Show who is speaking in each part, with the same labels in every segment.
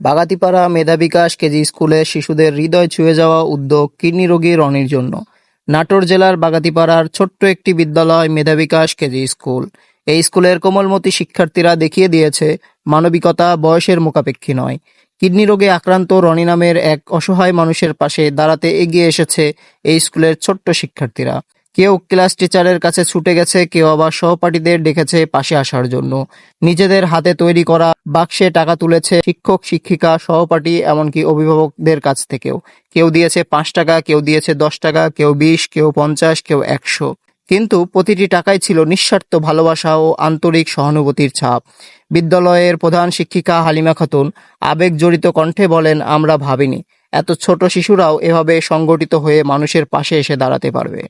Speaker 1: বাগাতিপাড়া মেধা বিকাশ KG স্কুলে শিশুদের হৃদয় ছুঁয়ে যাওয়া উদ্যোগ কিডনি রোগী রনির জন্য। নাটোর জেলার বাগাতিপাড়ার ছোট্ট একটি বিদ্যালয় মেধা বিকাশ কেজি স্কুল। এই স্কুলের কোমলমতি শিক্ষার্থীরা দেখিয়ে দিয়েছে, মানবিকতা বয়সের মোকাপেক্ষী নয়। কিডনি রোগে আক্রান্ত রনি নামের এক অসহায় মানুষের পাশে দাঁড়াতে এগিয়ে এসেছে এই স্কুলের ছোট্ট শিক্ষার্থীরা। কেউ ক্লাস টিচারের কাছে ছুটে গেছে, কেউ আবার সহপাঠীদের ডেকেছে পাশে আসার জন্য। নিজেদের হাতে তৈরি করা বাক্সে টাকা তুলেছে শিক্ষক, শিক্ষিকা, সহপাঠী, এমনকি অভিভাবকদের কাছ থেকেও। কেউ দিয়েছে পাঁচ টাকা, কেউ দিয়েছে দশ টাকা, কেউ বিশ, কেউ পঞ্চাশ, কেউ একশো। কিন্তু প্রতিটি টাকাই ছিল নিঃস্বার্থ ভালোবাসা ও আন্তরিক সহানুভূতির ছাপ। বিদ্যালয়ের প্রধান শিক্ষিকা হালিমা খাতুন আবেগ জড়িত কণ্ঠে বলেন, আমরা ভাবিনি। এত ছোট শিশুরাও এভাবে সংগঠিত হয়ে মানুষের পাশে এসে দাঁড়াতে পারবে।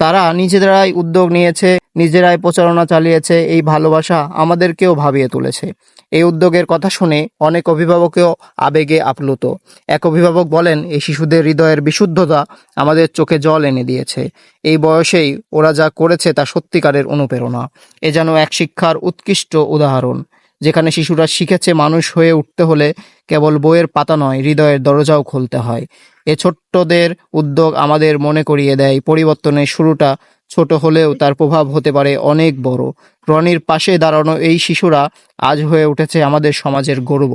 Speaker 1: তারা নিজেরাই উদ্যোগ নিয়েছে, নিজেরাই প্রচারণা চালিয়েছে, এই ভালোবাসা আমাদেরকেও ভাবিয়ে তুলেছে। এই উদ্যোগের কথা শুনে অনেক অভিভাবকও আবেগে আপ্লুত। এক অভিভাবক বলেন, এই শিশুদের হৃদয়ের বিশুদ্ধতা আমাদের চোখে জল এনে দিয়েছে। এই বয়সেই ওরা যা করেছে তা সত্যিকারের অনুপ্রেরণা। এ যেন এক শিক্ষার উৎকৃষ্ট উদাহরণ। যেখানে শিশুরা শিখেছে মানুষ হয়ে উঠতে হলে কেবল বইয়ের পাতা নয় হৃদয়ের দরজাও খুলতে হয়। এ ছোট্টদের উদ্যোগ আমাদের মনে করিয়ে দেয় পরিবর্তনের শুরুটা ছোট হলেও তার প্রভাব হতে পারে অনেক বড়। রনির পাশে দাঁড়ানো এই শিশুরা আজ হয়ে উঠেছে আমাদের সমাজের গৌরব।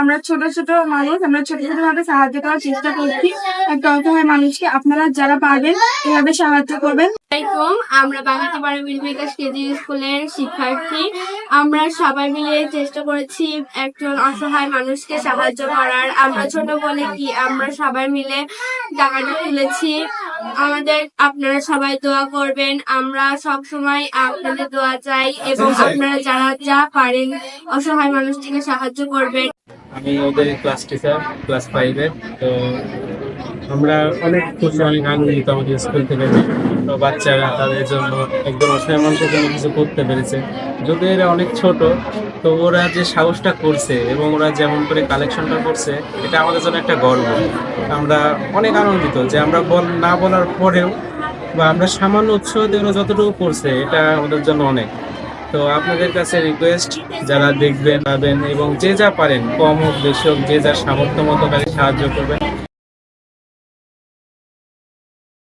Speaker 2: আমরা ছোট ছোট মানুষ আমরা ছোট ছোট ভাবে সাহায্য করার চেষ্টা করছি। একটা অসহায় মানুষকে আপনারা যারা পারবেন এভাবে সাহায্য করবেন।
Speaker 3: আমরা বাংলাদেশ মিল বিকাশ কেজি স্কুলের শিক্ষার্থী আমরা সবাই মিলে চেষ্টা করেছি একজন অসহায় মানুষকে সাহায্য করার। আমরা ছোট বলে কি আমরা সবাই মিলে টাকাটা তুলেছি। আমাদের আপনারা সবাই দোয়া করবেন। আমরা সব সময় আপনাদের দোয়া চাই এবং আপনারা যারা যা পারেন অসহায় মানুষটিকে সাহায্য করবেন।
Speaker 4: আমি ওদের ক্লাস টিচার ক্লাস ফাইভের তো আমরা অনেক খুশি, অনেক আনন্দিত আমাদের স্কুল থেকে। বাচ্চারা তাদের জন্য একদম অসহায় মানুষের জন্য কিছু করতে পেরেছে। যদি এরা অনেক ছোট, তো ওরা যে সাহসটা করছে এবং ওরা যেমন করে কালেকশনটা করছে, এটা আমাদের জন্য একটা গর্ব। আমরা অনেক আনন্দিত যে আমরা বল, না বলার পরেও বা আমরা সামান্য উৎসাহ দিয়ে ওরা যতটুকু করছে, এটা আমাদের জন্য অনেক। তো আপনাদের কাছে রিকোয়েস্ট যারা দেখবেন, পাবেন এবং যে যা পারেন, কম হোক, বেশি হোক, যে যার সামর্থ্য মতো তাকে সাহায্য করবেন